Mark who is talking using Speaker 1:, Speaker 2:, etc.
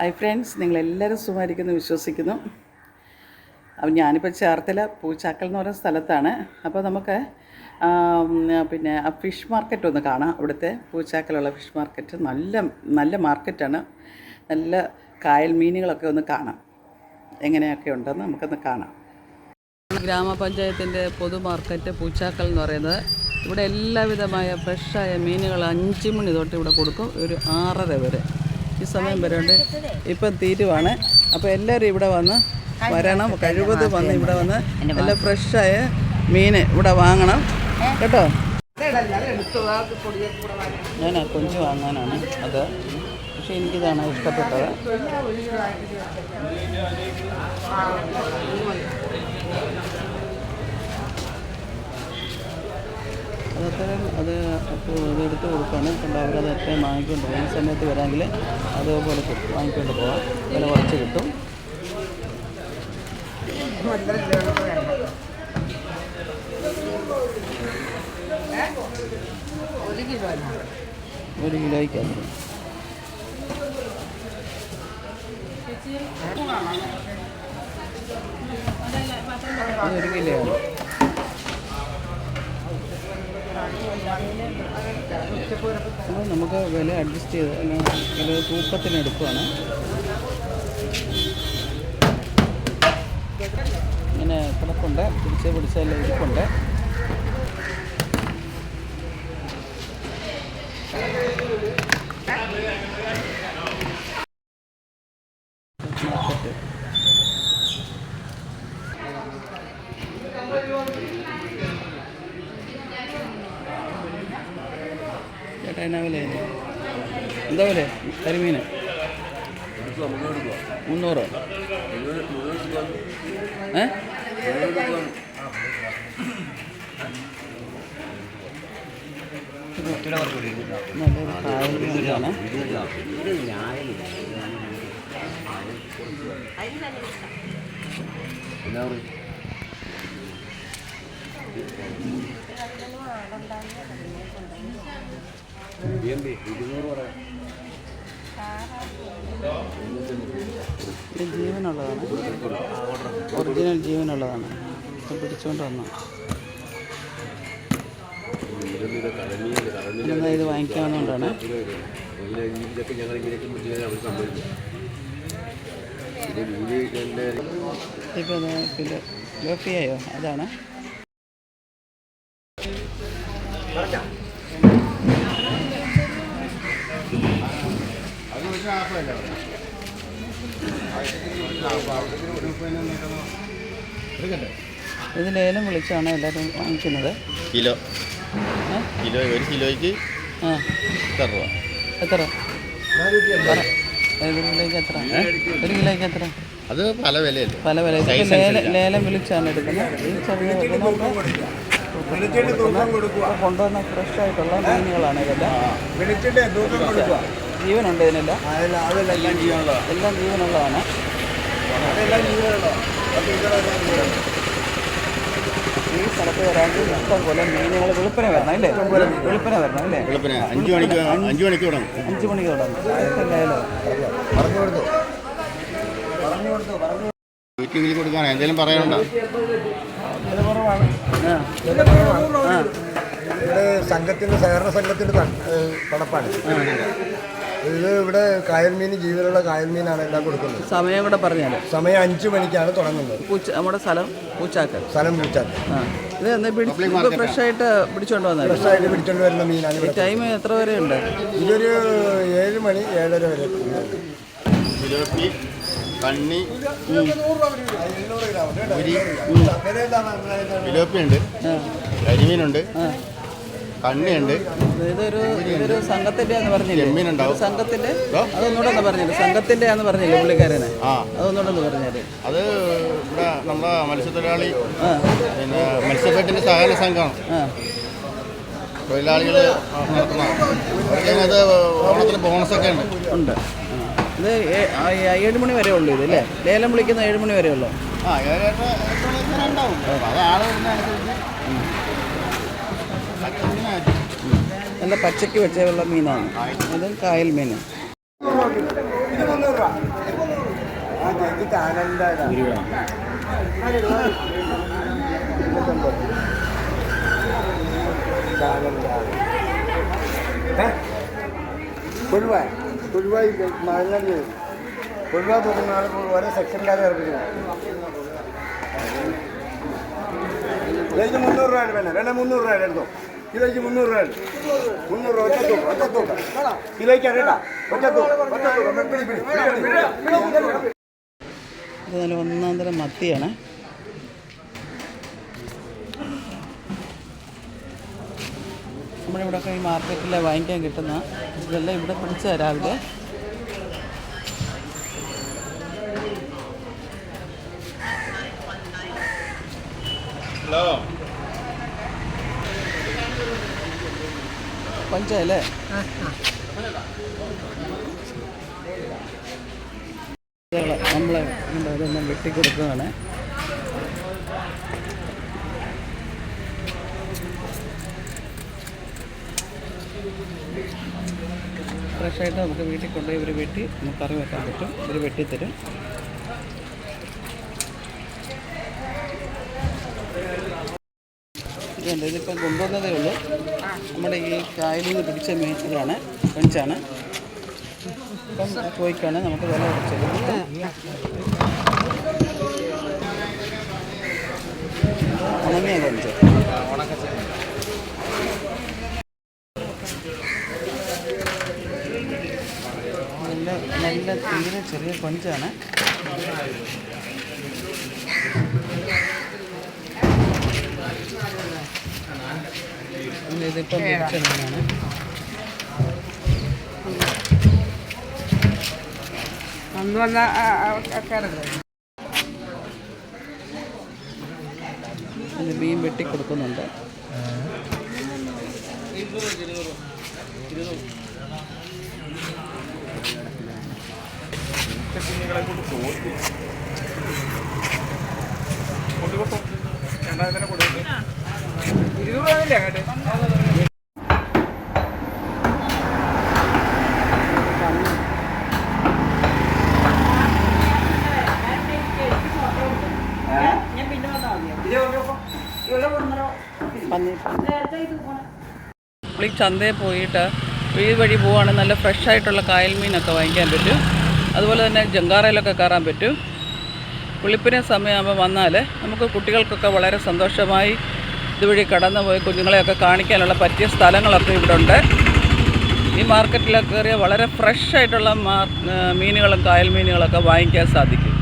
Speaker 1: Hi friends നിങ്ങളെല്ലാവരും സുഖമായിരിക്കുന്നു വിശ്വസിക്കുന്നു. അപ്പം ഞാനിപ്പോൾ ചേർത്തല പൂച്ചാക്കൽ എന്ന് പറയുന്ന സ്ഥലത്താണ്. അപ്പോൾ നമുക്ക് പിന്നെ ആ ഫിഷ് മാർക്കറ്റ് ഒന്ന് കാണാം. അവിടുത്തെ പൂച്ചാക്കലുള്ള ഫിഷ് മാർക്കറ്റ്. നല്ല നല്ല മാർക്കറ്റാണ്. നല്ല കായൽ മീനുകളൊക്കെ ഒന്ന് കാണാം. എങ്ങനെയൊക്കെ ഉണ്ടെന്ന് നമുക്കൊന്ന് കാണാം. ഗ്രാമപഞ്ചായത്തിന്റെ പൊതു മാർക്കറ്റ് പൂച്ചാക്കൽ എന്ന് പറയുന്നത് ഇവിടെ എല്ലാവിധമായ ഫ്രഷായ മീനുകൾ അഞ്ച് മണി തൊട്ട് ഇവിടെ കൊടുക്കും. ഒരു ആറര വരെ. ഈ സമയം വരെ ഉണ്ട് ഇപ്പം തീരുവാണ്. അപ്പോൾ എല്ലാവരും ഇവിടെ വന്ന് വരണം. കഴിവത് വന്ന് ഇവിടെ വന്ന് നല്ല ഫ്രഷായ മീൻ ഇവിടെ വാങ്ങണം. കേട്ടോ? ഞാൻ കൊഞ്ച് വാങ്ങാനാണ് അത്. പക്ഷെ എനിക്കിതാണ് ഇഷ്ടപ്പെട്ടത്. അത് അപ്പോൾ ഇത് എടുത്ത് കൊടുക്കുകയാണ് കൊണ്ട് അവരത് എത്രയും വാങ്ങിക്കൊണ്ട് പോകും. ഈ സമയത്ത് വരാമെങ്കിൽ അതേപോലെ. വാങ്ങിക്കൊണ്ട് പോകാം വില കുറച്ച് കിട്ടും. ഒരു കിലോയ്ക്കാണ് ഒരു കിലോയാണ് നമുക്ക് വില അഡ്ജസ്റ്റ് ചെയ്ത് വില കിലോ തൂക്കത്തിന് എടുക്കുവാണ്. ഇങ്ങനെ കിടപ്പുണ്ട് പിടിച്ച് പിടിച്ചാൽ ഇരിപ്പുണ്ട്. എന്നാ വില എന്താ വില? കരിമീന്. മുന്നൂറോ. ഏ? നല്ലൊരു കായൽ മീനാണ് ഇത് ജീവനുള്ളതാണ്. ഒറിജിനൽ ജീവനുള്ളതാണ്. പിടിച്ചുകൊണ്ട് വന്നു എന്താ ഇത് വാങ്ങിക്കാവുന്നതുകൊണ്ടാണ്?
Speaker 2: ഇതൊക്കെ ഞങ്ങൾ ഇങ്ങനെയൊക്കെ അവർ സമ്മതിക്കും.
Speaker 1: ഇപ്പോൾ കിലോ ലോഫിയായോ? അതാണ്. ഇത് ലേലം വിളിച്ചാണ് എല്ലാവരും വാങ്ങിക്കുന്നത്.
Speaker 2: കിലോ. കിലോ ഒരു കിലോയ്ക്ക്
Speaker 1: ആ.
Speaker 2: എത്ര രൂപ?
Speaker 1: എത്ര? ഒരു കിലോയ്ക്ക് എത്ര? ഒരു കിലോയ്ക്ക് എത്ര?
Speaker 2: അത് പല വിലയല്ലേ?
Speaker 1: പല വില ലേലം വിളിച്ചാണ് എടുക്കുന്നത്. ഈ ചെറിയ ഇതിനൊക്കെ കൊണ്ടുവന്ന ഫ്രഷ് ആയിട്ടുള്ള മീനുകളാണ് ഇതെല്ലാം. ജീവനുണ്ട് ഇതിനെല്ലാം.
Speaker 3: അതെല്ലാം ജീവനുള്ളതാണ്
Speaker 1: എല്ലാം ജീവനുള്ളതാണ്.
Speaker 3: അതെല്ലാം
Speaker 1: ഈ സ്ഥലത്ത് വരാണ്ട് ഇഷ്ടം പോലെ മീനുകൾ വെളുപ്പന വരണം അല്ലേ? വെളുപ്പന വരണം അല്ലേ?
Speaker 2: അഞ്ചു അഞ്ച് മണിക്ക് അഞ്ച് മണിക്ക് തുടങ്ങും
Speaker 1: അഞ്ച് മണിക്ക് തുടങ്ങും അതൊക്കെ ലേലം
Speaker 3: പറഞ്ഞു കൊടുത്തു. പറഞ്ഞു കൊടുത്തു പറഞ്ഞു
Speaker 2: യൂട്യൂബിൽ കൊടുക്കാൻ എന്തെങ്കിലും പറയാനുണ്ടോ?
Speaker 3: വില കുറവാണ്.
Speaker 1: ആ.
Speaker 3: വില കുറവാണ്. ആ. ഇവിടെ സംഘത്തിന്റെ സഹകരണ സംഘത്തിന്റെ പടപ്പാണ് ഇത് ഇവിടെ കായൽ മീൻ ജീവനുള്ള കായൽ മീനാണ് എല്ലാം കൊടുക്കുന്നത്.
Speaker 1: സമയം ഇവിടെ പറഞ്ഞാൽ
Speaker 3: സമയം അഞ്ചു മണിക്കാണ് തുടങ്ങുന്നത്.
Speaker 1: പൂച്ച നമ്മുടെ സ്ഥലം പൂച്ചാക്കൽ.
Speaker 3: സ്ഥലം പൂച്ചാക്കൽ.
Speaker 1: ആ. ഇത് എന്നാ പിടിച്ച് ഫ്രഷ് ആയിട്ട് പിടിച്ചോണ്ട് വന്നത്
Speaker 3: ഫ്രഷായിട്ട് പിടിച്ചോണ്ട് വരുന്ന മീനാണ് ഇവിടെ
Speaker 1: ടൈം എത്ര വരെ ഉണ്ട്?
Speaker 3: ഇതൊരു ഏഴ് മണി ഏഴര വരെ.
Speaker 2: ഫിലോപ്പി കണ്ണി ഉരി ഫിലോപ്പി ഉണ്ട്. കരിമീനുണ്ട്. കണ്ണിയുണ്ട്.
Speaker 1: ഇതൊരു ഇതൊരു സംഘത്തിന്റെ പറഞ്ഞില്ലേ?
Speaker 2: ചെമ്മീനുണ്ടാവും.
Speaker 1: ഒരു സംഘത്തിന്റെ?
Speaker 2: ഇതോ?
Speaker 1: അതൊന്നുകൂടെ ഒന്ന് പറഞ്ഞില്ല? സംഘത്തിന്റെ ആന്ന് പറഞ്ഞില്ലേ പുള്ളിക്കാരനെ?
Speaker 2: ആ.
Speaker 1: അതൊന്നുകൂടെ ഒന്ന് പറഞ്ഞാൽ
Speaker 2: അത് ഇവിടെ നമ്മുടെ മത്സ്യത്തൊഴിലാളി പിന്നെ മത്സ്യഫെഡിന്റെ സഹകരണ സംഘമാണ് തൊഴിലാളികൾ നടത്തുന്ന അത് ഓണത്തിന് ബോണസൊക്കെ ഉണ്ട്.
Speaker 1: ഉണ്ട്. ഇത് ഏഴ് മണി വരെ ഉള്ളൂ ഇത് അല്ലേ? ലേലം വിളിക്കുന്ന ഏഴ് മണി വരെ ഉള്ളൂ?
Speaker 2: ആ ഏഴ് എട്ട് വരെ ഉണ്ടാവും. അത്.
Speaker 1: നല്ല പച്ചയ്ക്ക് വെച്ചുള്ള മീനാണ്. അത് കായൽ
Speaker 3: ആനന്ദ കൊഴുവ കൊഴുവ മുന്നൂറ് രൂപയാണ് വേണം വേണം മുന്നൂറ് രൂപ എടുത്തോ? കിലോയ്ക്ക് മുന്നൂറ് രൂപ മുന്നൂറ് രൂപ ഒറ്റ തൂക്കം ഒറ്റ തൂക്കം കിലോയ്ക്ക് കേട്ടാ ഒറ്റ തൂക്കം ഒറ്റ തൂക്കം
Speaker 1: ഇത് നല്ല ഒന്നാം തരം മത്തിയാണ്. നമ്മുടെ ഈ മാർക്കറ്റിൽ വാങ്ങിക്കാൻ കിട്ടുന്ന ഇതെല്ലാം ഇവിടെ പിടിച്ച രാവിലെ. കൊഞ്ചല്ലേ നമ്മൾ ഇതൊന്നും വെട്ടിക്കൊടുക്കുകയാണ്. ഫ്രഷായിട്ട് നമുക്ക് വീട്ടിൽ കൊണ്ടുപോയി ഇവർ വെട്ടി നമുക്ക് കറി വെക്കാൻ പറ്റും. ഇവർ വെട്ടിത്തരും. ഇതുണ്ട് ഇതിപ്പോൾ കൊണ്ടുവന്നതേ ഉള്ളൂ. നമ്മുടെ ഈ കായലിൽ നിന്ന് പിടിച്ച മീനുകളാണ് കൊഞ്ചാണ്. ഇപ്പം ചോദിക്കാണ് നമുക്ക് വില കുറച്ചത് ഉണങ്ങിയ കൊഞ്ച്. നല്ല നല്ല തീരെ ചെറിയ കൊഞ്ചാണ്. ഇതിപ്പം പിടിച്ച മീനാണ്
Speaker 4: അന്ന് വന്ന ആൾക്കാരല്ലേ?
Speaker 1: മീൻ വെട്ടി കൊടുക്കുന്നുണ്ട്.
Speaker 4: ഇരുപത് രണ്ടായിരത്തിനെ കേട്ടെ
Speaker 1: ഈ ചന്തയിൽ പോയിട്ട് ഈ വഴി പോവുകയാണെങ്കിൽ നല്ല ഫ്രഷ് ആയിട്ടുള്ള കായൽ മീനൊക്കെ വാങ്ങിക്കാൻ പറ്റും. അതുപോലെ തന്നെ ജങ്കാറയിലൊക്കെ കയറാൻ പറ്റും. പുളിപ്പിനെ സമയമാകുമ്പോൾ വന്നാൽ നമുക്ക് കുട്ടികൾക്കൊക്കെ വളരെ സന്തോഷമായി ഇതുവഴി കടന്നു പോയി കുഞ്ഞുങ്ങളെയൊക്കെ കാണിക്കാനുള്ള പറ്റിയ സ്ഥലങ്ങളൊക്കെ ഇവിടെ ഉണ്ട് ഈ മാർക്കറ്റിലൊക്കെ കയറിയ വളരെ ഫ്രഷ് ആയിട്ടുള്ള മീനുകളും കായൽ മീനുകളൊക്കെ വാങ്ങിക്കാൻ സാധിക്കും.